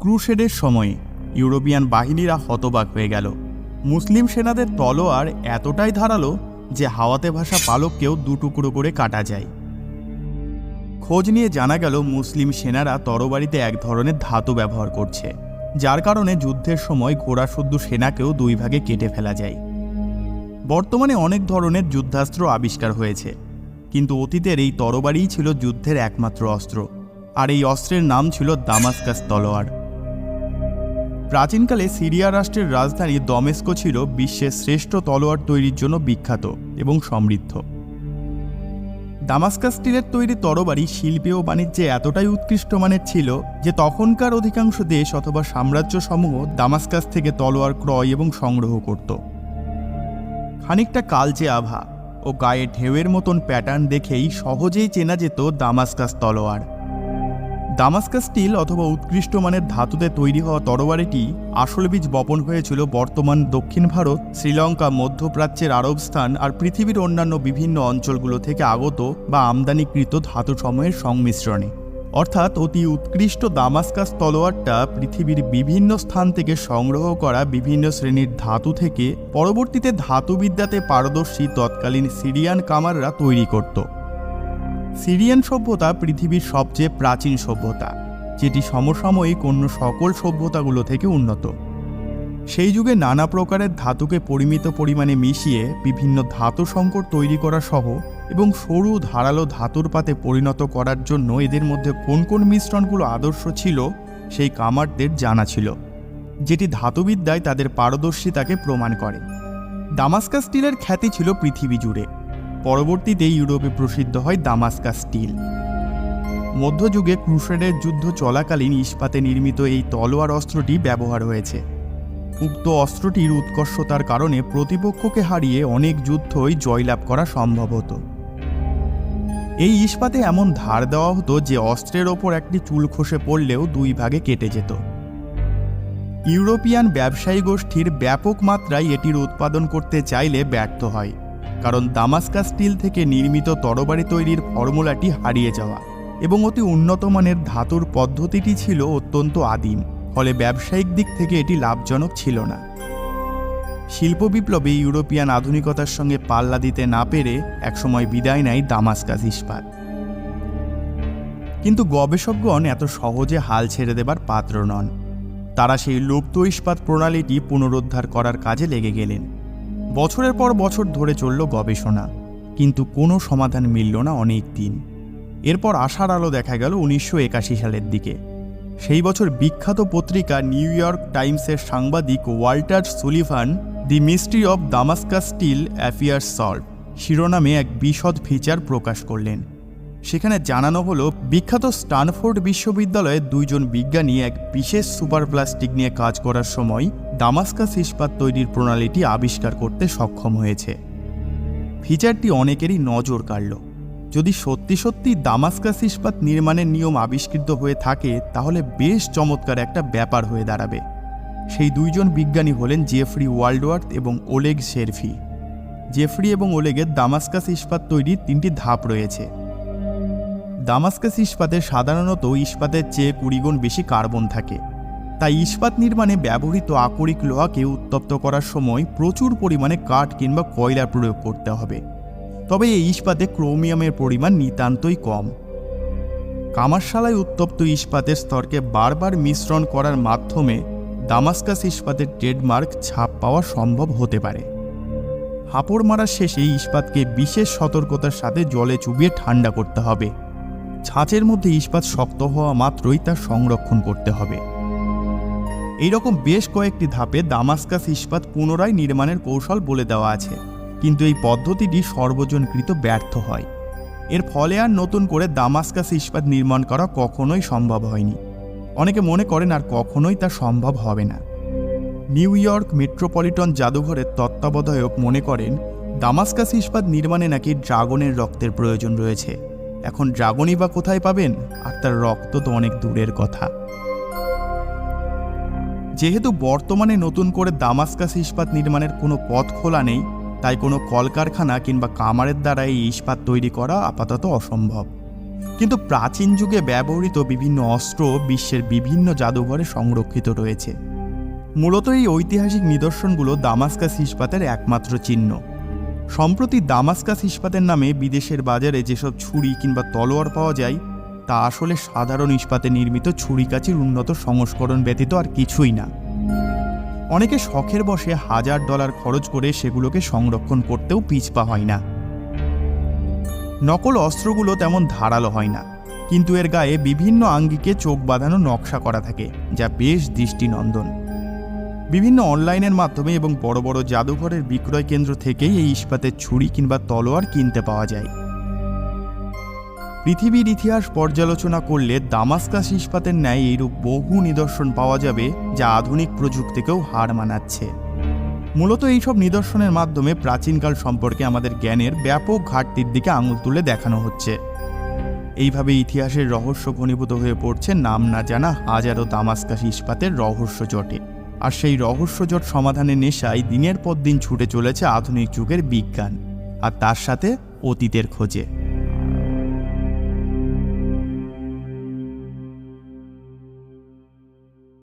ক্রুশেডের সময়ে ইউরোপিয়ান বাহিনীরা হতবাক হয়ে গেল। মুসলিম সেনাদের তলোয়ার এতটাই ধারালো যে হাওয়াতে ভাসা পালককেও দুটুকরো করে কাটা যায়। খোঁজ নিয়ে জানা গেল, মুসলিম সেনারা তরবারিতে এক ধরনের ধাতু ব্যবহার করছে, যার কারণে যুদ্ধের সময় ঘোড়াসুদ্ধ সেনাকেও দুই ভাগে কেটে ফেলা যায়। বর্তমানে অনেক ধরনের যুদ্ধাস্ত্র আবিষ্কার হয়েছে, কিন্তু অতীতের এই তরবারিই ছিল যুদ্ধের একমাত্র অস্ত্র, আর এই অস্ত্রের নাম ছিল দামাস্কাস তলোয়ার। প্রাচীনকালে সিরিয়া রাষ্ট্রের রাজধানী দমেস্কো ছিল বিশ্বের শ্রেষ্ঠ তলোয়ার তৈরির জন্য বিখ্যাত এবং সমৃদ্ধ। দামাস্কাস স্টিলের তৈরি তরবারি শিল্পে ও বাণিজ্যে এতটাই উৎকৃষ্ট মানের ছিল যে তখনকার অধিকাংশ দেশ অথবা সাম্রাজ্যসমূহ দামাস্কাস থেকে তলোয়ার ক্রয় এবং সংগ্রহ করত। খানিকটা কালচে আভা ও গায়ে ঢেউয়ের মতন প্যাটার্ন দেখেই সহজেই চেনা যেত দামাস্কাস তলোয়ার। দামাস্কাস স্টিল অথবা উৎকৃষ্ট মানের ধাতুতে তৈরি হওয়া তরবারিটি আসল বীজ বপন হয়েছিল বর্তমান দক্ষিণ ভারত, শ্রীলঙ্কা, মধ্যপ্রাচ্যের আরব স্থান আর পৃথিবীর অন্যান্য বিভিন্ন অঞ্চলগুলো থেকে আগত বা আমদানিকৃত ধাতুসমূহের সংমিশ্রণে। অর্থাৎ অতি উৎকৃষ্ট দামাস্কাস তলোয়ারটা পৃথিবীর বিভিন্ন স্থান থেকে সংগ্রহ করা বিভিন্ন শ্রেণির ধাতু থেকে পরবর্তীতে ধাতুবিদ্যাতে পারদর্শী তৎকালীন সিরিয়ান কামাররা তৈরি করত। সিরিয়ান সভ্যতা পৃথিবীর সবচেয়ে প্রাচীন সভ্যতা, যেটি সমসাময়িক অন্য সকল সভ্যতাগুলো থেকে উন্নত। সেই যুগে নানা প্রকারের ধাতুকে পরিমিত পরিমাণে মিশিয়ে বিভিন্ন ধাতু সংকর তৈরি করা সহ এবং সরু ধারালো ধাতুর পাতে পরিণত করার জন্য এদের মধ্যে কোন কোন মিশ্রণগুলো আদর্শ ছিল, সেই কামারদের জানা ছিল, যেটি ধাতুবিদ্যায় তাদের পারদর্শিতাকে প্রমাণ করে। দামাস্কা স্টিলের খ্যাতি ছিল পৃথিবী জুড়ে। পরবর্তীতে ইউরোপে প্রসিদ্ধ হয় দামাস্কা স্টিল। মধ্যযুগে ক্রুশেডের যুদ্ধ চলাকালীন ইস্পাতে নির্মিত এই তলোয়ার অস্ত্রটি ব্যবহার হয়েছে। উক্ত অস্ত্রটির উৎকর্ষতার কারণে প্রতিপক্ষকে হারিয়ে অনেক যুদ্ধই জয়লাভ করা সম্ভব হতো। এই ইস্পাতে এমন ধার দেওয়া হতো যে অস্ত্রের ওপর একটি চুল খসে পড়লেও দুই ভাগে কেটে যেত। ইউরোপিয়ান ব্যবসায়ী গোষ্ঠীর ব্যাপক মাত্রায় এটির উৎপাদন করতে চাইলে ব্যর্থ হয়। কারণ দামাস্কাস স্টিল থেকে নির্মিত তরবারি তৈরির ফর্মুলাটি হারিয়ে যাওয়া এবং অতি উন্নত মানের ধাতুর পদ্ধতিটি ছিল অত্যন্ত আদিম, ফলে ব্যবসায়িক দিক থেকে এটি লাভজনক ছিল না। শিল্প বিপ্লবে ইউরোপিয়ান আধুনিকতার সঙ্গে পাল্লা দিতে না পেরে একসময় বিদায় নেয় দামাস্কাস ইস্পাত। কিন্তু গবেষকগণ এত সহজে হাল ছেড়ে দেবার পাত্র নন। তারা সেই লুপ্ত ইস্পাত প্রণালীটি পুনরুদ্ধার করার কাজে লেগে গেলেন। বছরের পর বছর ধরে চলল গবেষণা, কিন্তু কোনো সমাধান মিলল না অনেক দিন। এরপর আশার আলো দেখা গেল উনিশশো একাশি সালের দিকে। সেই বছর বিখ্যাত পত্রিকা নিউ ইয়র্ক টাইমসের সাংবাদিক Walter Sullivan the mystery of Damascus steel affairs salt শিরোনামে এক বিশদ ফিচার প্রকাশ করলেন। সেখানে জানানো হলো, বিখ্যাত স্টানফোর্ড বিশ্ববিদ্যালয়ের দুইজন বিজ্ঞানী এক বিশেষ সুপার প্লাস্টিক নিয়ে কাজ করার সময় দামাস্কাস ইস্পাত তৈরির প্রণালীটি আবিষ্কার করতে সক্ষম হয়েছে। ফিচারটি অনেকেরই নজর কাড়ল। যদি সত্যি সত্যি দামাস্কাস ইস্পাত নির্মাণের নিয়ম আবিষ্কৃত হয়ে থাকে, তাহলে বেশ চমৎকার একটা ব্যাপার হয়ে দাঁড়াবে। সেই দুইজন বিজ্ঞানী হলেন জেফ্রি ওয়ার্ল্ডওয়ার্থ এবং ওলেগ শেরফি। জেফ্রি এবং ওলেগের দামাস্কাস ইস্পাত তৈরির তিনটি ধাপ রয়েছে। দামাস্কাস ইস্পাতে সাধারণত ইস্পাতের চেয়ে কুড়িগুণ বেশি কার্বন থাকে। তাই ইস্পাত নির্মাণে ব্যবহৃত আকরিক লোহাকে উত্তপ্ত করার সময় প্রচুর পরিমাণে কাঠ কিংবা কয়লা প্রয়োগ করতে হবে। তবে এই ইস্পাতে ক্রোমিয়ামের পরিমাণ নিতান্তই কম। কামারশালায় উত্তপ্ত ইস্পাতের স্তরকে বারবার মিশ্রণ করার মাধ্যমে দামাস্কাস ইস্পাতের ট্রেডমার্ক ছাপ পাওয়া সম্ভব হতে পারে। হাঁপড় মারার শেষে ইস্পাতকে বিশেষ সতর্কতার সাথে জলে চুবিয়ে ঠান্ডা করতে হবে। ছাঁচের মধ্যে ইস্পাত শক্ত হওয়া মাত্রই তা সংরক্ষণ করতে হবে। এইরকম বেশ কয়েকটি ধাপে দামাস্কাস ইস্পাত পুনরায় নির্মাণের কৌশল বলে দেওয়া আছে, কিন্তু এই পদ্ধতিটি সর্বজনকৃত ব্যর্থ হয়। এর ফলে আর নতুন করে দামাস্কাস ইস্পাত নির্মাণ করা কখনোই সম্ভব হয়নি। অনেকে মনে করেন আর কখনোই তা সম্ভব হবে না। নিউ ইয়র্ক মেট্রোপলিটন জাদুঘরের তত্ত্বাবধায়ক মনে করেন, দামাস্কাস ইস্পাত নির্মাণে নাকি ড্রাগনের রক্তের প্রয়োজন রয়েছে। এখন ড্রাগনই বা কোথায় পাবেন? আর তার রক্ত তো অনেক দূরের কথা। যেহেতু বর্তমানে নতুন করে দামাস্কাস ইস্পাত নির্মাণের কোনো পথ খোলা নেই, তাই কোনো কলকারখানা কিংবা কামারের দ্বারা এই ইস্পাত তৈরি করা আপাতত অসম্ভব। কিন্তু প্রাচীন যুগে ব্যবহৃত বিভিন্ন অস্ত্র বিশ্বের বিভিন্ন জাদুঘরে সংরক্ষিত রয়েছে। মূলত এই ঐতিহাসিক নিদর্শনগুলো দামাস্কাস ইস্পাতের একমাত্র চিহ্ন। সম্প্রতি দামাস্কাস ইস্পাতের নামে বিদেশের বাজারে যেসব ছুরি কিংবা তলোয়ার পাওয়া যায়, তা আসলে সাধারণ ইস্পাতে নির্মিত ছুরিকাচির উন্নত সংস্করণ ব্যতীত আর কিছুই না। অনেকে শখের বসে হাজার ডলার খরচ করে সেগুলোকে সংরক্ষণ করতেও পিছপা হয় না। নকল অস্ত্রগুলো তেমন ধারালো হয় না, কিন্তু এর গায়ে বিভিন্ন আঙ্গিকে চোখ বাঁধানো নকশা করা থাকে, যা বেশ দৃষ্টিনন্দন। বিভিন্ন অনলাইনের মাধ্যমে এবং বড় বড় জাদুঘরের বিক্রয় কেন্দ্র থেকেই এই ইস্পাতের ছুরি কিংবা তলোয়ার কিনতে পাওয়া যায়। পৃথিবীর ইতিহাস পর্যালোচনা করলে দামাস্কাস ইস্পাতের ন্যায় এইরূপ বহু নিদর্শন পাওয়া যাবে যা আধুনিক প্রযুক্তিকেও হার মানাচ্ছে। মূলত এইসব নিদর্শনের মাধ্যমে প্রাচীনকাল সম্পর্কে আমাদের জ্ঞানের ব্যাপক ঘাটতির দিকে আঙুল তুলে দেখানো হচ্ছে। এইভাবে ইতিহাসের রহস্য ঘনীভূত হয়ে পড়ছে নাম না জানা হাজারো দামাস্কাস ইস্পাতের রহস্য জটে। আর সেই রহস্যজট সমাধানের নেশায় দিনের পর দিন ছুটে চলেছে আধুনিক যুগের বিজ্ঞান, আর তার সাথে অতীতের খোঁজে।